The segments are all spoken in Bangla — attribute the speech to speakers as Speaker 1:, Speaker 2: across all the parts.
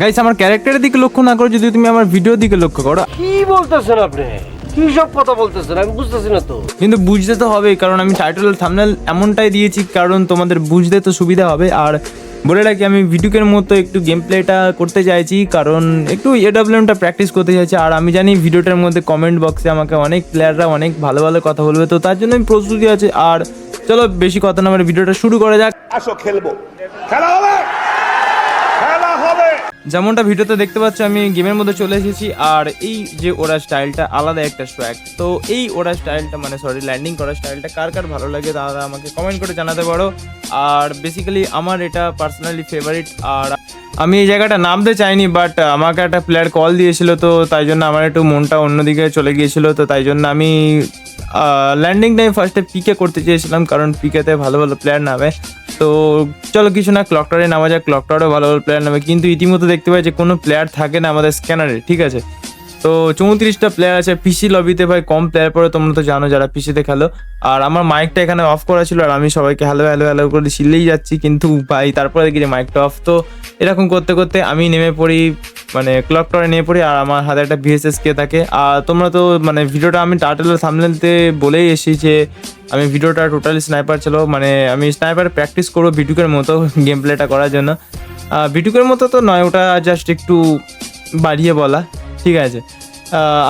Speaker 1: গাইস আমার ক্যারেক্টারের দিকে লক্ষ্য না করো যদি তুমি আমার ভিডিওর দিকে লক্ষ্য করো।
Speaker 2: কি বলতেছেন আপনি? কি সব কথা বলতেছেন? আমি বুঝতেছি না তো।
Speaker 1: কিন্তু বুঝতে তো হবেই কারণ আমি টাইটেল থামনেল এমনটাই দিয়েছি কারণ তোমাদের বুঝতে তো সুবিধা হবে। আর বলে রাখি আমি ভিডিওকের মতো একটু গেম প্লেটা করতে চাইছি কারণ একটু এডাব্লিউএমটা প্র্যাকটিস করতে চাইছি। আর আমি জানি ভিডিওটার মধ্যে কমেন্ট বক্সে আমাকে অনেক প্লেয়াররা অনেক ভালো ভালো কথা বলবে তো তার জন্য আমি প্রস্তুতি আছে। আর চলো বেশি কথা না আমার ভিডিওটা শুরু করা যাক।
Speaker 3: আসো খেলব। খেলা হবে!
Speaker 1: যেমনটা ভিডিওতে দেখতে পাচ্ছ, আমি গেমের মধ্যে চলে এসেছি, আর এই যে ওরা স্টাইলটা আলাদা একটা স্ট্র্যাক তো এই ওরা স্টাইলটা মানে সরি ল্যান্ডিং করার স্টাইলটা কার কার ভালো লাগে তারা আমাকে কমেন্ট করে জানাতে পারো। আর বেসিক্যালি আমার এটা পার্সোনালি ফেভারিট আর আমি এই জায়গাটা নামতে চাইনি বাট আমাকে একটা প্লেয়ার কল দিয়েছিল, তো তাই জন্য আমার একটু মনটা অন্যদিকে চলে গিয়েছিল, তো তাই জন্য আমি ল্যান্ডিং টাইম ফার্স্টে পিকে করতে চেয়েছিলাম, কারণ পিকেতে ভালো ভালো প্লেয়ার নামে। তো চলো কিছু না ক্লক টাওয়ারে নামা যাক ক্লক টাওয়ারে ভালো ভালো প্লেয়ার নামে। কিন্তু ইতিমধ্যে দেখতে পাই যে কোনো প্লেয়ার থাকে না আমাদের স্ক্যানারে ঠিক আছে? তো চৌত্রিশটা প্লেয়ার আছে পিসি লবিতে ভাই কম প্লেয়ার পরে তোমরা তো জানো যারা পিসিতে খেলো। আর আমার মাইকটা এখানে অফ করা ছিল, আর আমি সবাইকে হ্যালো হ্যালো হ্যালো করে শিললেই যাচ্ছি, কিন্তু ভাই তারপরে দেখি যে মাইকটা অফ তো এরকম করতে করতে আমি নেমে পড়ি মানে ক্লক টাওয়ারে নিয়ে পড়ি আর আমার হাতে একটা ভিএসএস কে থাকে। আর তোমরা তো মানে ভিডিওটা আমি টাটেলের সামনেতে বলেই এসেছি যে আমি ভিডিওটা টোটালি স্নাইপার ছিল মানে আমি স্নাইপার প্র্যাকটিস করব ভিডিওকের মতো গেম প্লেটা করার জন্য। ভিডিওকের মতো তো নয়, ওটা জাস্ট একটু বাড়িয়ে বলা। ঠিক আছে।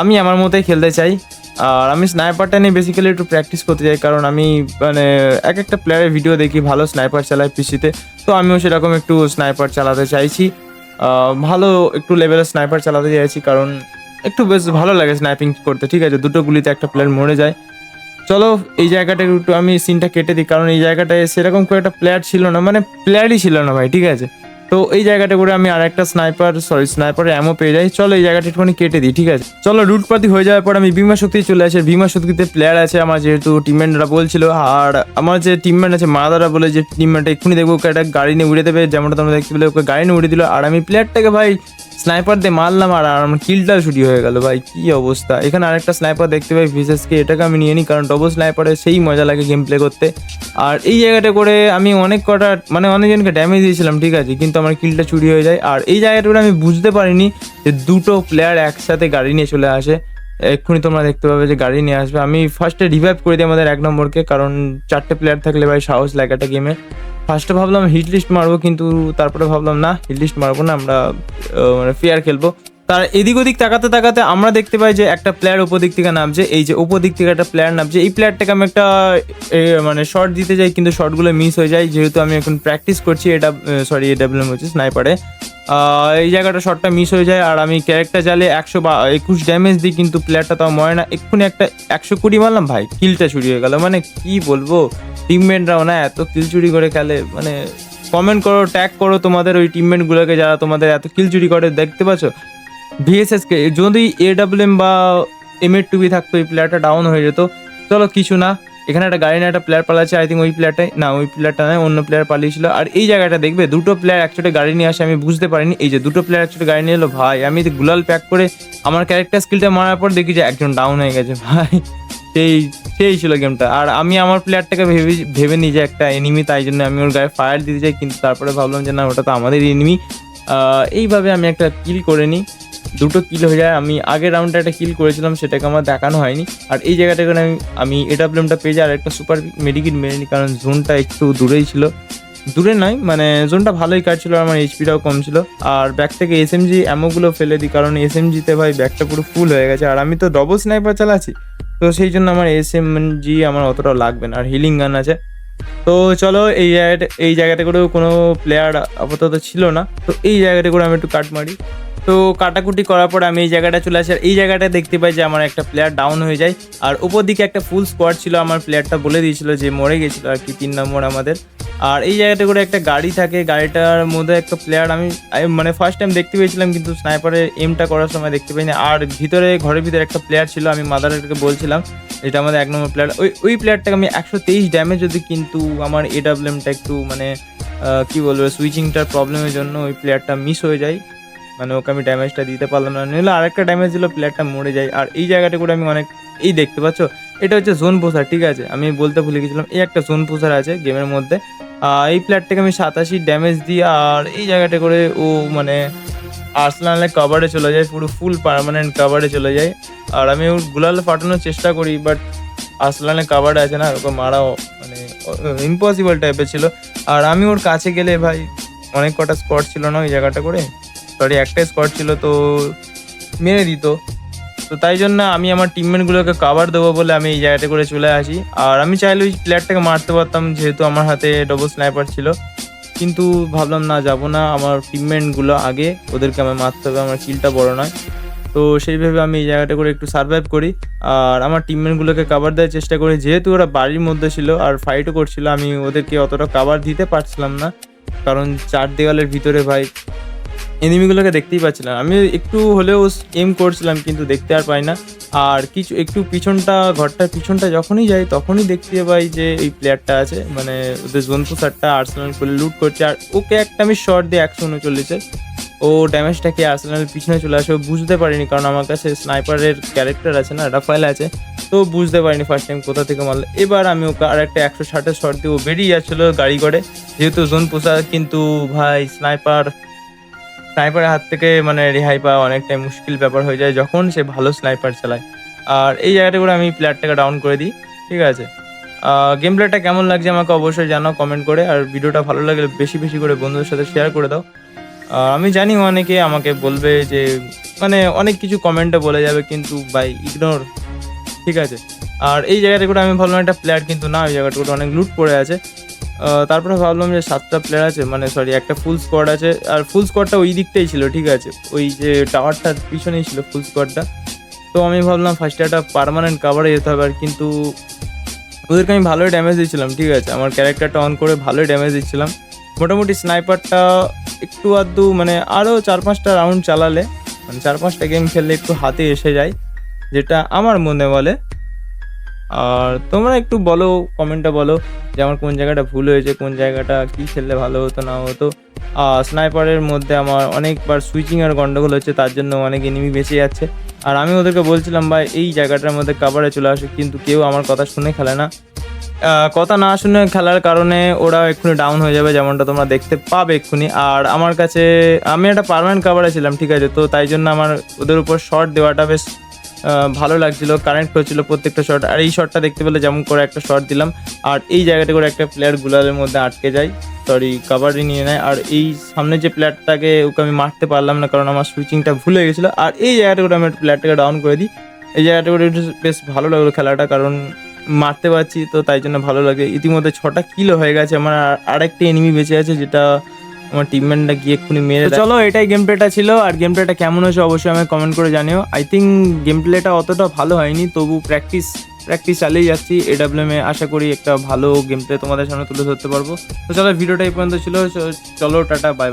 Speaker 1: আমি আমার মতোই খেলতে চাই। আর আমি স্নাইপারটা নিয়ে বেসিক্যালি একটু প্র্যাকটিস করতে চাই। কারণ আমি মানে এক একটা প্লেয়ারের ভিডিও দেখি, ভালো স্নাইপার চালায় পিসিতে তো আমিও সেরকম একটু স্নাইপার চালাতে চাইছি। ভালো একটু লেভেলের স্নাইপার চালাতে চাইছি, কারণ একটু বেশ ভালো লাগে স্নাইপিং করতে, ঠিক আছে? দুটো গুলিতে একটা প্লেয়ার মরে যায়। চলো, এই জায়গাটা একটু আমি সিনটা কেটে দিই, কারণ এই জায়গাটায় সেরকম খুব একটা প্লেয়ার ছিল না মানে প্লেয়ারই ছিল না ভাই, ঠিক আছে? তো এই জায়গাটা করে আমি আর একটা স্নাইপার সরি স্নাইপার এমও পেয়ে যাই। চলো এই জায়গাটা একটুখানি কেটে দিই, ঠিক আছে? চলো রুটপাতি হয়ে যাওয়ার পর আমি বিমা শক্তি চলে আসি। বিমা শক্তিতে প্লেয়ার আছে আমার, যেহেতু টিমমেটরা বলছিল। আর আমার যে টিমমেট আছে, মাদারা বলে যে টিমমেট এক্ষুনি দেখব ওকে একটা গাড়ি নিয়ে উড়ে দেবে। যেমনটা তোমরা দেখতে পেলে, ওকে গাড়ি নিয়ে উড়ে দিল। আর আমি প্লেয়ারটাকে ভাই স্নাইপার দিয়ে মারলাম আর আমার কিলটাও ছুটি হয়ে গেল, ভাই। কি অবস্থা? এখানে আরেকটা স্নাইপার দেখতে পাই ভিসেসকে এটাকে আমি নিয়ে নিই, কারণ ডবল স্নাইপারে সেই মজা লাগে গেম প্লে করতে। আর এই জায়গাটা করে আমি অনেক কটা মানে অনেকজনকে ড্যামেজ দিয়েছিলাম, ঠিক আছে, কিন্তু আমার কিলটা চুরি হয়ে যায়। আর এই জায়গাটা করে আমি বুঝতে পারিনি যে দুটো প্লেয়ার একসাথে গাড়ি নিয়ে চলে আসে। এক্ষুনি তোমরা দেখতে পাবে যে গাড়ি নিয়ে আসবে। আমি ফার্স্টে রিভাইভ করে দিই আমাদের এক নম্বরকে, কারণ চারটে প্লেয়ার থাকলে ভাই সাহস লাগে একটা গেমে ফার্স্টে ভাবলাম হিট লিস্ট মারবো, কিন্তু তারপরে ভাবলাম, না হিট লিস্ট মারবো না, আমরা মানে ফেয়ার খেলব। তার এদিক ওদিক তাকাতে তাকাতে আমরা দেখতে পাই যে একটা প্লেয়ার উপর দিক থেকে নামছে। এই যে উপর দিক থেকে একটা প্লেয়ার নামছে। এই প্লেয়ারটাকে আমি একটা মানে শর্ট দিতে যাই, কিন্তু শর্টগুলো মিস হয়ে যায়। যেহেতু আমি এখন প্র্যাকটিস করছি, এটা সরি এ ডাব্লিউ হচ্ছে স্নাইপারে এই জায়গাটা শটটা মিস হয়ে যায়, আর আমি ক্যারেক্টার চালিয়ে একশো বা, একুশ ড্যামেজ দিই, কিন্তু প্লেয়ারটা তাও মরে না। এক্ষুনি একটা একশো কুড়ি মারলাম, ভাই কিলটা চুরি হয়ে গেল। মানে কি বলব? টিমমেটরাও না, এত কিল চুরি করে খেলে মানে কমেন্ট করো ট্যাগ করো তোমাদের ওই টিমমেটগুলোকে যারা তোমাদের এত কিল চুরি করে, দেখতে পাচ্ছ? ভিএসএসকে যদি এ ডাব্লিউ এম বা এম এর টুবি থাকতো, এই প্লেয়ারটা ডাউন হয়ে যেত। চলো কিছু না, এখানে একটা গাড়ি নিয়ে একটা প্লেয়ার পালাচ্ছে আই থিঙ্ক ওই প্লেয়ারটাই না, ওই প্লেয়ারটা নয়, অন্য প্লেয়ার পালিয়েছিল। আর এই জায়গাটা দেখবে, দুটো প্লেয়ার একসাথে গাড়ি নিয়ে আসে, আমি বুঝতে পারিনি। এই যে দুটো প্লেয়ার একসাথে গাড়ি নিয়ে এলো, ভাই, আমি গুলাল প্যাক করে আমার ক্যারেক্টার স্কিলটা মারার পর দেখি যে একজন ডাউন হয়ে গেছে, ভাই। সেই সেই ছিল গেমটা আর আমি আমার প্লেয়ারটাকে ভেবে ভেবে নিই যে একটা এনিমি তাই জন্য আমি ওর গায়ে ফায়ার দিতে চাই, কিন্তু তারপরে ভাবলাম যে না, ওটা তো আমাদের এনিমি এইভাবে আমি একটা কিল করে নিই। দুটো কিল হয়ে যায়। আমি আগের রাউন্ডে একটা কিল করেছিলাম, সেটাকে আমার দেখানো হয়নি। আর এই জায়গাটা জায়গাটাকে আমি আমি এডাব্লিউমটা পেয়ে যাই। আর একটা সুপার মেডিকিট মেরে নিই, কারণ জোনটা একটু দূরেই ছিল। দূরে নয় মানে জোনটা ভালোই কাটছিল আমার এইচপিটাও কম ছিল। আর ব্যাগ থেকে এসএমজি অ্যামোগুলো ফেলে দিই, কারণ এস এসএমজিতে ভাই ব্যাগটা পুরো ফুল হয়ে গেছে। আর আমি তো ডবল স্নাইপার চালাচ্ছি, তো সেই জন্য আমার এস এসএমজি আমার অতটাও লাগবে না। আর হিলিং গান আছে। তো চলো, এই জায়গাটা এই জায়গাটা করেও কোনো প্লেয়ার আপাতত ছিল না। তো এই জায়গাটা করে আমি একটু কাট মারি। তো কাটাকুটি করার পর আমি এই জায়গাটা চলে আসি। আর এই জায়গাটা দেখতে পাই যে আমার একটা প্লেয়ার ডাউন হয়ে যায়। আর উপর দিকে একটা ফুল স্কোয়াড ছিল, আমার প্লেয়ারটা বলে দিয়েছিল যে মরে গেছিল আর কি, তিন নম্বর আমাদের। আর এই জায়গাটা করে একটা গাড়ি থাকে, গাড়িটার মধ্যে একটা প্লেয়ার আমি মানে ফার্স্ট টাইম দেখতে পেয়েছিলাম, কিন্তু স্নাইপারের এমটা করার সময় দেখতে পাইনি। আর ভিতরে, ঘরের ভিতরে একটা প্লেয়ার ছিল, আমি মাদারকে বলছিলাম, এটা আমাদের এক নম্বর প্লেয়ার ওই ওই প্লেয়ারটাকে আমি একশো তেইশ ড্যামেজ যদি কিন্তু আমার এডাব্লিউএমটা একটু মানে কি বলব সুইচিংটার প্রবলেমের জন্য ওই প্লেয়ারটা মিস হয়ে যায়। মানে ওকে আমি ড্যামেজটা দিতে পারলাম না। নইলে আরেকটা ড্যামেজ দিল প্লেয়ারটা মরে যায়। আর এই জায়গাটা করে আমি অনেক এই দেখতে পাচ্ছ, এটা হচ্ছে জোন পোসার ঠিক আছে? আমি বলতে ভুলে গেছিলাম, এই একটা জোন পোসার আছে গেমের মধ্যে। এই প্লেয়ারটাকে আমি সাতাশি ড্যামেজ দিই, আর এই জায়গাটা করে ও মানে আর্সেনালের কভারে চলে যায়, পুরো ফুল পার্মানেন্ট কভারে চলে যায়। আর আমি ওর গুলাল ফাটানোর চেষ্টা করি বাট আর্সেনালের কভারে আছে না ওকে মারাও মানে ইম্পসিবল টাইপের ছিল। আর আমি ওর কাছে গেলে ভাই, অনেক কটা স্পট ছিল না ওই জায়গাটা করে? সরি একটাই স্কট ছিল তো মেরে দিত। তো তাই জন্য আমি আমার টিমমেটগুলোকে কাভার দেবো বলে আমি এই জায়গাটা করে চলে আসি। আর আমি চাইলে ওই প্লেয়ারটাকে মারতে পারতাম, যেহেতু আমার হাতে ডবল স্নাইপার ছিল। কিন্তু ভাবলাম, না, যাব না। আমার টিমমেটগুলো আগে, ওদেরকে আমার মারতে হবে। আমার কিলটা বড় নয়। তো সেইভাবে আমি এই জায়গাটা করে একটু সার্ভাইভ করি। আর আমার টিমমেটগুলোকে কাভার দেওয়ার চেষ্টা করি। যেহেতু ওরা বাড়ির মধ্যে ছিল আর ফাইটও করছিল, আমি ওদেরকে অতটা কাভার দিতে পারছিলাম না। কারণ চার দেওয়ালের ভিতরে ভাই এনিমিগুলোকে দেখতেই পাচ্ছিলাম। আমি একটু হলেও এম করছিলাম, কিন্তু দেখতে আর পাই না। আর কিছু, একটু পিছনটা, ঘরটার পিছনটা যখনই যাই, তখনই দেখতে পাই যে এই প্লেয়ারটা আছে। মানে ওদের জন্তু সারটা আর্সেনাল করে লুট করছে। আর ওকে একটা আমি শর্ট দিয়ে একশো উনচল্লিশে। ও ড্যামেজটাকে আর্সেনাল পিছনে চলে আসে বুঝতে পারিনি। কারণ আমার কাছে স্নাইপারের ক্যারেক্টার আছে না রাফাইল আছে। তো বুঝতে পারিনি ফার্স্ট টাইম কোথা থেকে মারলো। এবার আমি ওকে আর একটা একশো ষাটের শর্ট দিয়ে ও বেরিয়ে যাচ্ছিল গাড়ি করে যেহেতু জোন পোষা কিন্তু ভাই স্নাইপার স্নাইপারের হাত থেকে মানে রেহাই পাওয়া অনেকটাই মুশকিল ব্যাপার হয়ে যায় যখন সে ভালো স্নাইপার চালায়। আর এই জায়গাটা করে আমি প্লেয়ারটাকে ডাউন করে দিই, ঠিক আছে? গেম প্লেটা কেমন লাগছে আমাকে অবশ্যই জানাও কমেন্ট করে, আর ভিডিওটা ভালো লাগলে বেশি বেশি করে বন্ধুদের সাথে শেয়ার করে দাও। আমি জানি অনেকে আমাকে বলবে যে মানে অনেক কিছু কমেন্টে বলে যাবে কিন্তু বাই ইগনোর ঠিক আছে? আর এই জায়গাটা করে আমি ভাবলাম একটা প্লেয়ার কিন্তু না ওই জায়গাটা করে অনেক লুট পড়ে আছে। তারপরে ভাবলাম যে সাতটা প্লেয়ার আছে মানে সরি একটা ফুল স্কোয়াড আছে, আর ফুল স্কোয়াডটা ওই দিকটাই ছিল, ঠিক আছে? ওই যে টাওয়ারটার পিছনেই ছিল ফুল স্কোয়াডটা তো আমি ভাবলাম ফার্স্টে একটা পার্মানেন্ট কাভারে যেতে হবে, আর কিন্তু ওদেরকে আমি ভালোই ড্যামেজ দিচ্ছিলাম, ঠিক আছে? আমার ক্যারেক্টারটা অন করে ভালোই ড্যামেজ দিচ্ছিলাম। মোটামুটি স্নাইপারটা একটু আধটু মানে আরও চার পাঁচটা রাউন্ড চালালে মানে চার পাঁচটা গেম খেললে একটু হাতে এসে যায়, যেটা আমার মনে বলে। আর তোমরা একটু বলো কমেন্টে বলো যে আমার কোন জায়গাটা ভুল হয়েছে, কোন জায়গাটা কি খেললে ভালো হতো, না হতো। আর স্নাইপারের মধ্যে আমার অনেকবার সুইচিং আর গন্ডগোল হচ্ছে, তার জন্য অনেক এনিমি বেঁচে যাচ্ছে। আর আমি ওদেরকে বলছিলাম, ভাই, এই জায়গাটার মধ্যে কাভারে চলে আসে, কিন্তু কেউ আমার কথা শুনে খেলে না। কথা না শুনে খেলার কারণে ওরা এক্ষুনি ডাউন হয়ে যাবে, যেমনটা তোমরা দেখতে পাবে এক্ষুনি। আর আমার কাছে, আমি একটা পার্মানেন্ট কাভারে ছিলাম, ঠিক আছে? তো তাই জন্য আমার ওদের উপর শর্ট দেওয়াটা বেশ ভালো লাগছিল কারেন্ট হচ্ছিল প্রত্যেকটা শট আর এই শটটা দেখতে পেলে যেমন করে একটা শট দিলাম। আর এই জায়গাটা করে একটা প্লেয়ার গুলালের মধ্যে আটকে যায়। সরি কাভারই নিয়ে নেয়। আর এই সামনে যে প্লেয়ারটাকে ওকে আমি মারতে পারলাম না, কারণ আমার সুইচিংটা ভুলে গেছিল। আর এই জায়গাটা করে আমি প্লেয়ারটাকে ডাউন করে দিই। এই জায়গাটা করে একটু বেশ ভালো লাগল খেলাটা, কারণ মারতে পারছি, তো তাই জন্য ভালো লাগে। ইতিমধ্যে ছটা কিলো হয়ে গেছে। আমার আর- আরেকটা এনিমি বেঁচে আছে, যেটা আমার টিমম্যানটা গিয়ে এক্ষুনি মেরে চলো এটাই গেম প্লেটা ছিল আর গেম প্লেটা কেমন হয়েছে অবশ্যই আমাকে কমেন্ট করে জানিও। আই থিঙ্ক গেম প্লেটা অতটা ভালো হয়নি তবু প্র্যাকটিস প্র্যাকটিস চালিয়ে যাচ্ছি। এডাব্লিউএম এ আশা করি একটা ভালো গেম প্লে তোমাদের সামনে তুলে ধরতে পারব। তো চলো ভিডিওটা এই পর্যন্ত ছিল। চলো টাটা বাই বাই